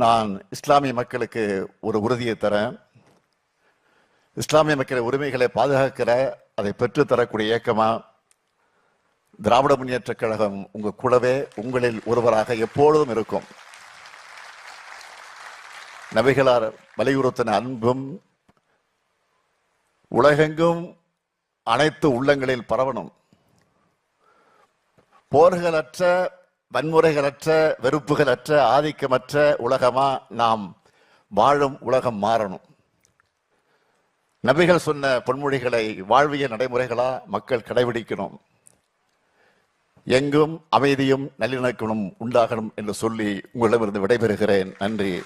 நான் இஸ்லாமிய மக்களுக்கு ஒரு உறுதியை தரேன். இஸ்லாமிய மக்களின் உரிமைகளை பாதுகாக்கிற அதை பெற்றுத்தரக்கூடிய இயக்கமா? திராவிட முன்னேற்ற கழகம் உங்க கூடவே உங்களில் ஒருவராக எப்பொழுதும் இருக்கும். நபிகளார் வலியுறுத்தின அன்பும் உலகெங்கும் அனைத்து உள்ளங்களில் பரவணும். போர்களற்ற வன்முறைகளற்ற வெறுப்புகளற்ற ஆதிக்கமற்ற உலகமா நாம் வாழும் உலகம் மாறணும். நபிகள் சொன்ன பொன்மொழிகளை வாழ்விய நடைமுறைகளா மக்கள் கடைபிடிக்கணும். எங்கும் அமைதியும் நல்லிணக்கமும் உண்டாகணும் என்று சொல்லி உங்களிடமிருந்து விடைபெறுகிறேன். நன்றி.